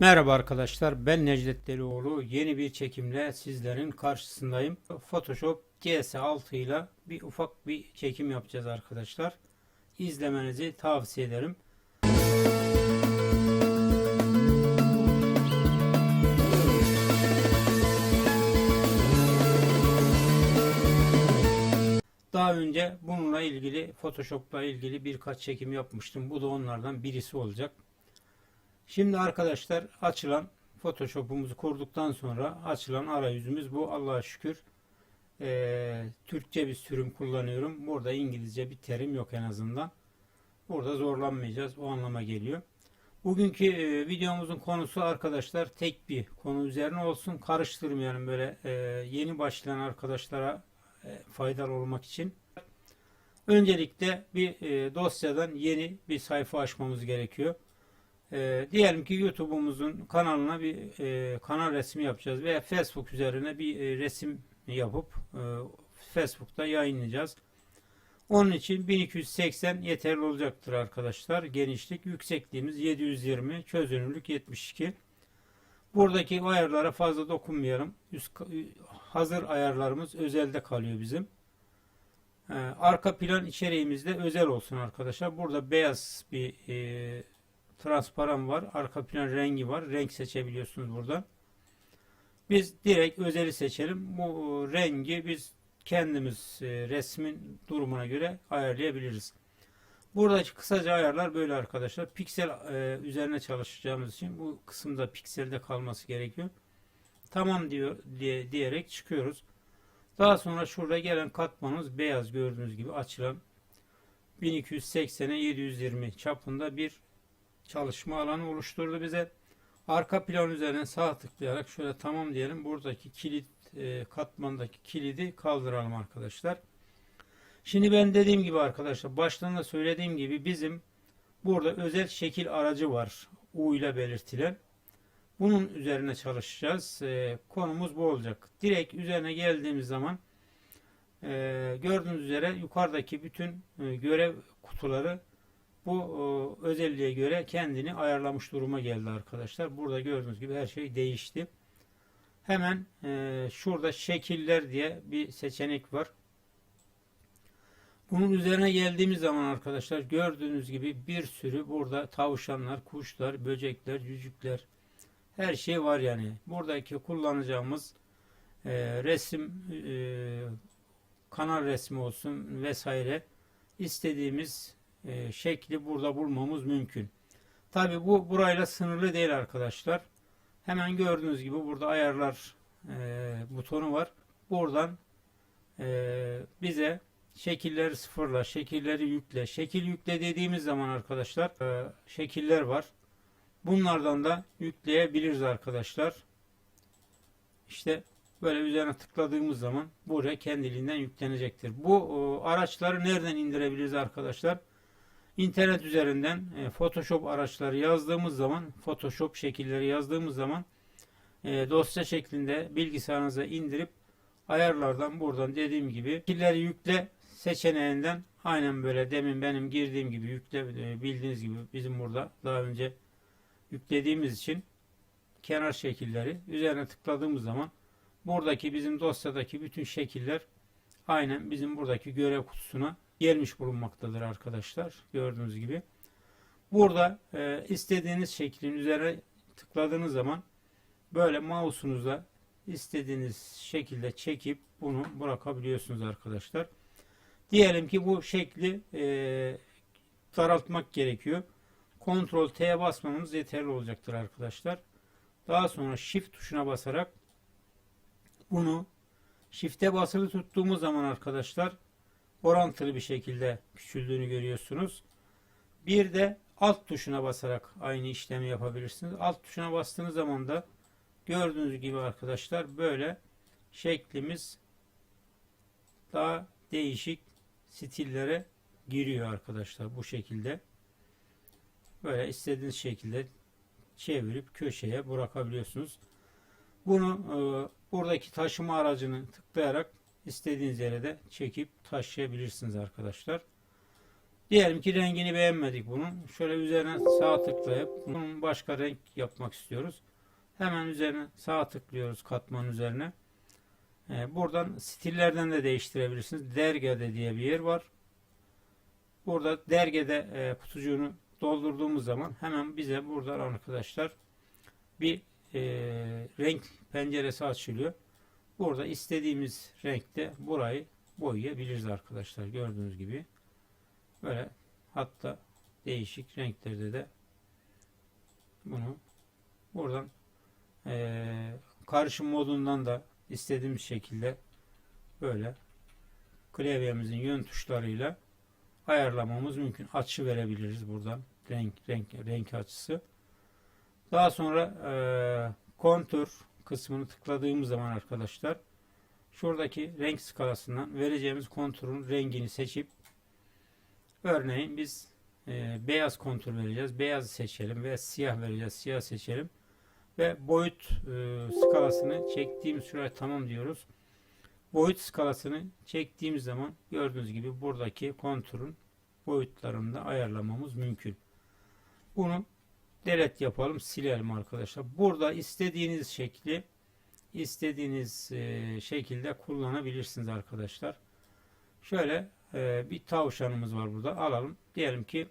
Merhaba arkadaşlar ben Necdet Delioğlu yeni bir çekimle sizlerin karşısındayım. Photoshop CS6 ile bir ufak bir çekim yapacağız arkadaşlar. İzlemenizi tavsiye ederim. Daha önce bununla ilgili Photoshop'la ilgili birkaç çekim yapmıştım. Bu da onlardan birisi olacak. Şimdi arkadaşlar açılan Photoshop'umuzu kurduktan sonra açılan arayüzümüz bu. Allah'a şükür Ee, Türkçe bir sürüm kullanıyorum. Burada İngilizce bir terim yok en azından. Burada zorlanmayacağız. O anlama geliyor. Bugünkü e, videomuzun konusu arkadaşlar tek bir konu üzerine olsun. Karıştırmayalım böyle e, yeni başlayan arkadaşlara e, faydalı olmak için. Öncelikle bir e, dosyadan yeni bir sayfa açmamız gerekiyor. E, diyelim ki YouTube'umuzun kanalına bir e, kanal resmi yapacağız veya Facebook üzerine bir e, resim yapıp e, Facebook'ta yayınlayacağız. Onun için 1280 yeterli olacaktır arkadaşlar. Genişlik, yüksekliğimiz 720, çözünürlük 72. Buradaki ayarlara fazla dokunmayalım. Üst, hazır ayarlarımız özelde kalıyor bizim. Ee, arka plan içeriğimizde özel olsun arkadaşlar. Burada beyaz bir e, transparan var. Arka plan rengi var. Renk seçebiliyorsunuz buradan. Biz direkt özeli seçelim. Bu e, rengi biz kendimiz e, resmin durumuna göre ayarlayabiliriz. Buradaki kısaca ayarlar böyle arkadaşlar. Piksel e, üzerine çalışacağımız için bu kısımda pikselde kalması gerekiyor. Tamam diyor diye diyerek çıkıyoruz. Daha sonra şurada gelen katmanımız beyaz gördüğünüz gibi açılan 1280'e 720 çapında bir çalışma alanı oluşturdu bize. Arka plan üzerine sağ tıklayarak şöyle tamam diyelim. Buradaki kilit e, katmandaki kilidi kaldıralım arkadaşlar. Şimdi ben dediğim gibi arkadaşlar baştan söylediğim gibi bizim burada özel şekil aracı var. U ile belirtilen. Bunun üzerine çalışacağız. E, konumuz bu olacak. Direkt üzerine geldiğimiz zaman e, gördüğünüz üzere yukarıdaki bütün görev kutuları bu e, özelliğe göre kendini ayarlamış duruma geldi arkadaşlar. Burada gördüğünüz gibi her şey değişti. Hemen e, şurada şekiller diye bir seçenek var. Bunun üzerine geldiğimiz zaman arkadaşlar gördüğünüz gibi bir sürü burada tavşanlar, kuşlar, böcekler, cücükler her şey var yani. Buradaki kullanacağımız e, resim e, kanal resmi olsun vesaire istediğimiz e, şekli burada bulmamız mümkün. Tabi bu burayla sınırlı değil arkadaşlar. Hemen gördüğünüz gibi burada ayarlar e, butonu var. Buradan e, bize şekilleri sıfırla, şekilleri yükle. Şekil yükle dediğimiz zaman arkadaşlar e, şekiller var. Bunlardan da yükleyebiliriz arkadaşlar. İşte böyle üzerine tıkladığımız zaman buraya kendiliğinden yüklenecektir. Bu o, araçları nereden indirebiliriz arkadaşlar? İnternet üzerinden e, Photoshop araçları yazdığımız zaman, Photoshop şekilleri yazdığımız zaman e, dosya şeklinde bilgisayarınıza indirip ayarlardan buradan dediğim gibi şekilleri yükle seçeneğinden aynen böyle demin benim girdiğim gibi yükle e, bildiğiniz gibi bizim burada daha önce yüklediğimiz için kenar şekilleri üzerine tıkladığımız zaman buradaki bizim dosyadaki bütün şekiller aynen bizim buradaki görev kutusuna gelmiş bulunmaktadır arkadaşlar. Gördüğünüz gibi. Burada e, istediğiniz şeklin üzerine tıkladığınız zaman böyle mouse'unuzla istediğiniz şekilde çekip bunu bırakabiliyorsunuz arkadaşlar. Diyelim ki bu şekli e, daraltmak gerekiyor. Ctrl T'ye basmamız yeterli olacaktır arkadaşlar. Daha sonra Shift tuşuna basarak bunu Shift'e basılı tuttuğumuz zaman arkadaşlar orantılı bir şekilde küçüldüğünü görüyorsunuz. Bir de alt tuşuna basarak aynı işlemi yapabilirsiniz. Alt tuşuna bastığınız zaman da gördüğünüz gibi arkadaşlar böyle şeklimiz daha değişik stillere giriyor arkadaşlar bu şekilde. Böyle istediğiniz şekilde çevirip köşeye bırakabiliyorsunuz. Bunu e, buradaki taşıma aracını tıklayarak istediğiniz yere de çekip taşıyabilirsiniz arkadaşlar. Diyelim ki rengini beğenmedik bunun. Şöyle üzerine sağ tıklayıp bunun başka renk yapmak istiyoruz. Hemen üzerine sağ tıklıyoruz katman üzerine. Ee, buradan stillerden de değiştirebilirsiniz. Dergede diye bir yer var. Burada dergede e, kutucuğunu doldurduğumuz zaman hemen bize buradan arkadaşlar bir e, renk penceresi açılıyor. Burada istediğimiz renkte burayı boyayabiliriz arkadaşlar. Gördüğünüz gibi. Böyle hatta değişik renklerde de bunu buradan eee, karışım modundan da istediğimiz şekilde böyle klavyemizin yön tuşlarıyla ayarlamamız mümkün. Açı verebiliriz buradan. Renk renk renk açısı. Daha sonra eee kontür kısmını tıkladığımız zaman arkadaşlar şuradaki renk skalasından vereceğimiz kontürün rengini seçip örneğin biz e, beyaz kontür vereceğiz. Beyaz seçelim ve siyah vereceğiz. Siyah seçelim ve boyut e, skalasını çektiğimiz şuraya tamam diyoruz. Boyut skalasını çektiğimiz zaman gördüğünüz gibi buradaki kontürün boyutlarını da ayarlamamız mümkün. Bunu delete yapalım, silelim arkadaşlar. Burada istediğiniz şekli istediğiniz e, şekilde kullanabilirsiniz arkadaşlar. Şöyle e, bir tavşanımız var burada. Alalım. Diyelim ki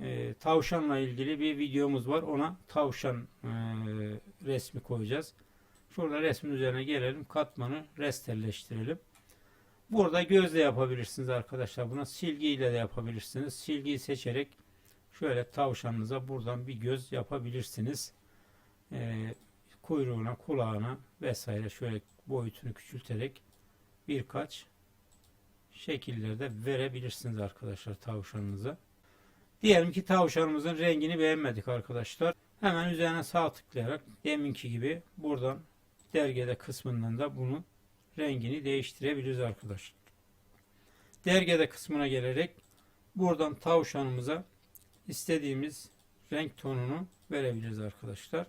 e, tavşanla ilgili bir videomuz var. Ona tavşan resmi koyacağız. Şurada resmin üzerine gelelim. Katmanı restelleştirelim. Burada gözle yapabilirsiniz arkadaşlar. Buna silgiyle de yapabilirsiniz. Silgiyi seçerek şöyle tavşanınıza buradan bir göz yapabilirsiniz. Ee, kuyruğuna, kulağına vesaire şöyle boyutunu küçülterek birkaç şekillerde verebilirsiniz arkadaşlar tavşanınıza. Diyelim ki tavşanımızın rengini beğenmedik arkadaşlar. Hemen üzerine sağ tıklayarak deminki gibi buradan dergede kısmından da bunu rengini değiştirebiliriz arkadaşlar. Dergede kısmına gelerek buradan tavşanımıza istediğimiz renk tonunu verebiliriz arkadaşlar.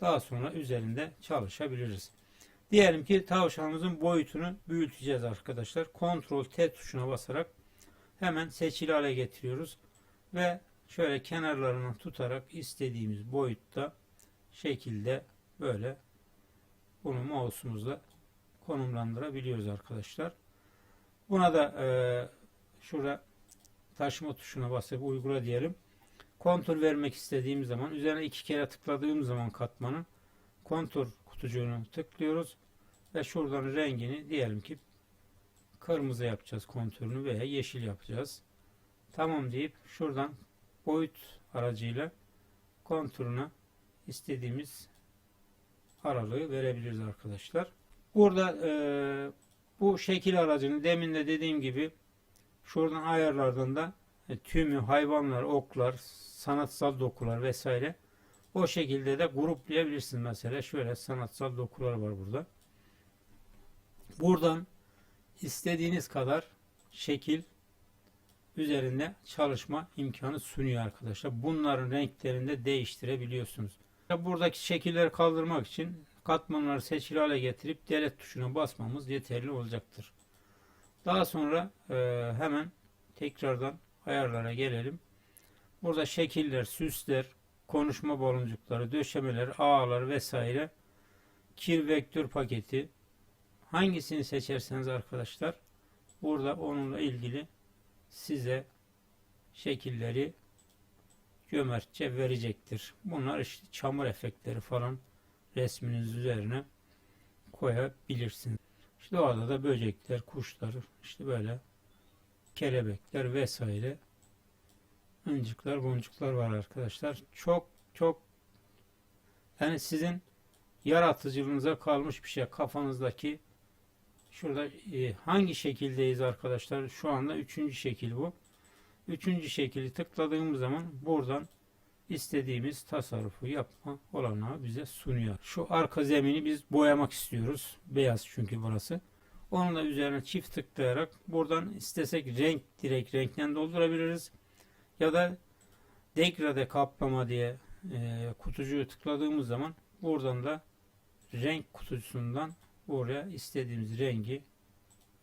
Daha sonra üzerinde çalışabiliriz. Diyelim ki tavşanımızın boyutunu büyüteceğiz arkadaşlar. Ctrl T tuşuna basarak hemen seçili hale getiriyoruz. Ve şöyle kenarlarını tutarak istediğimiz boyutta şekilde böyle bunu mouse'umuzla konumlandırabiliyoruz arkadaşlar. Buna da e, şurada taşıma tuşuna basıp uygula diyelim. Kontur vermek istediğimiz zaman üzerine iki kere tıkladığım zaman katmanın kontur kutucuğunu tıklıyoruz ve şuradan rengini diyelim ki kırmızı yapacağız kontürünü veya yeşil yapacağız. Tamam deyip şuradan boyut aracıyla konturuna istediğimiz aralığı verebiliriz arkadaşlar. Burada e, bu şekil aracını demin de dediğim gibi şuradan ayarlardan da e, tümü, hayvanlar, oklar, sanatsal dokular vesaire o şekilde de gruplayabilirsiniz. Mesela şöyle sanatsal dokular var burada. Buradan istediğiniz kadar şekil üzerinde çalışma imkanı sunuyor arkadaşlar. Bunların renklerini de değiştirebiliyorsunuz. Buradaki şekilleri kaldırmak için katmanları seçili hale getirip delete tuşuna basmamız yeterli olacaktır. Daha sonra e, hemen tekrardan ayarlara gelelim. Burada şekiller, süsler, konuşma baloncukları, döşemeler, ağlar vesaire kir vektör paketi hangisini seçerseniz arkadaşlar burada onunla ilgili size şekilleri cömertçe verecektir. Bunlar işte çamur efektleri falan resminiz üzerine koyabilirsiniz. Orada da böcekler, kuşlar, işte böyle kelebekler vesaire öncükler, boncuklar var arkadaşlar. Çok çok yani sizin yaratıcılığınıza kalmış bir şey. Kafanızdaki şurada e, hangi şekildeyiz arkadaşlar? Şu anda üçüncü şekil bu. Üçüncü şekili tıkladığımız zaman buradan istediğimiz tasarrufu yapma olanağı bize sunuyor. Şu arka zemini biz boyamak istiyoruz. Beyaz çünkü burası. Onun da üzerine çift tıklayarak buradan istesek renk direkt renkten doldurabiliriz. Ya da degrade kaplama diye e, kutucuğu tıkladığımız zaman buradan da renk kutucusundan buraya istediğimiz rengi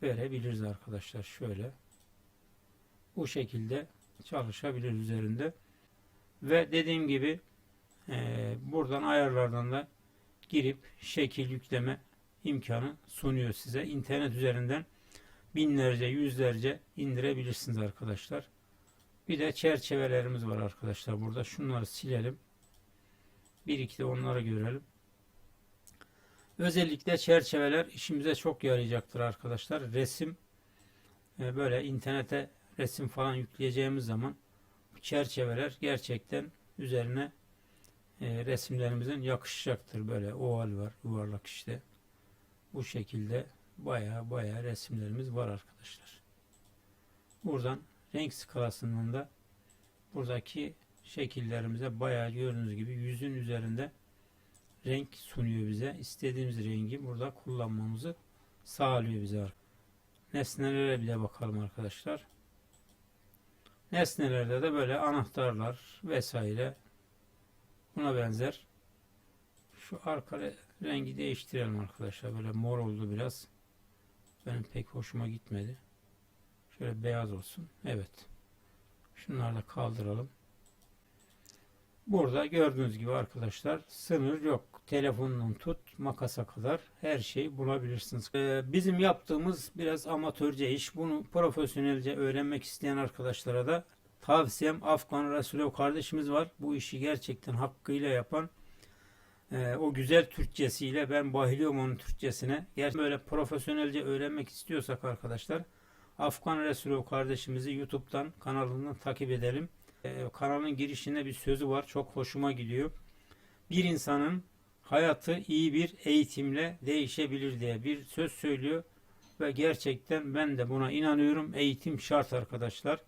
verebiliriz arkadaşlar. Şöyle. bu şekilde çalışabilir üzerinde. Ve dediğim gibi e, buradan ayarlardan da girip şekil yükleme imkanı sunuyor size. İnternet üzerinden binlerce, yüzlerce indirebilirsiniz arkadaşlar. Bir de çerçevelerimiz var arkadaşlar burada. Şunları silelim. Bir iki de onları görelim. Özellikle çerçeveler işimize çok yarayacaktır arkadaşlar. Resim e, böyle internete resim falan yükleyeceğimiz zaman çerçeveler gerçekten üzerine e, resimlerimizin yakışacaktır. Böyle oval var, yuvarlak işte. Bu şekilde baya baya resimlerimiz var arkadaşlar. Buradan renk skalasından da buradaki şekillerimize bayağı gördüğünüz gibi yüzün üzerinde renk sunuyor bize. İstediğimiz rengi burada kullanmamızı sağlıyor bize. Nesnelere bile bakalım arkadaşlar. Nesnelerde de böyle anahtarlar vesaire buna benzer. Şu arka re- rengi değiştirelim arkadaşlar. Böyle mor oldu biraz. Benim pek hoşuma gitmedi. Şöyle beyaz olsun. Evet. Şunları da kaldıralım. Burada gördüğünüz gibi arkadaşlar sınır yok. Telefonundan tut makasa kadar her şeyi bulabilirsiniz. Ee, bizim yaptığımız biraz amatörce iş. Bunu profesyonelce öğrenmek isteyen arkadaşlara da tavsiyem Afgan Resulov kardeşimiz var. Bu işi gerçekten hakkıyla yapan ee, o güzel Türkçesiyle ben bayılıyorum onun Türkçesine. Gerçekten böyle profesyonelce öğrenmek istiyorsak arkadaşlar Afgan Resulov kardeşimizi YouTube'dan kanalından takip edelim. Ee, kanalın girişinde bir sözü var. Çok hoşuma gidiyor. Bir insanın hayatı iyi bir eğitimle değişebilir diye bir söz söylüyor. Ve gerçekten ben de buna inanıyorum. Eğitim şart arkadaşlar.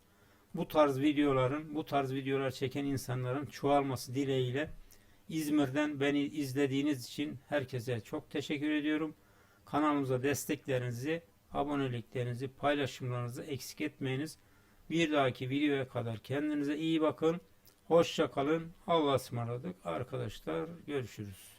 Bu tarz videoların, bu tarz videolar çeken insanların çoğalması dileğiyle İzmir'den beni izlediğiniz için herkese çok teşekkür ediyorum. Kanalımıza desteklerinizi, aboneliklerinizi, paylaşımlarınızı eksik etmeyiniz. Bir dahaki videoya kadar kendinize iyi bakın. Hoşça kalın. Allah'a ısmarladık. Arkadaşlar görüşürüz.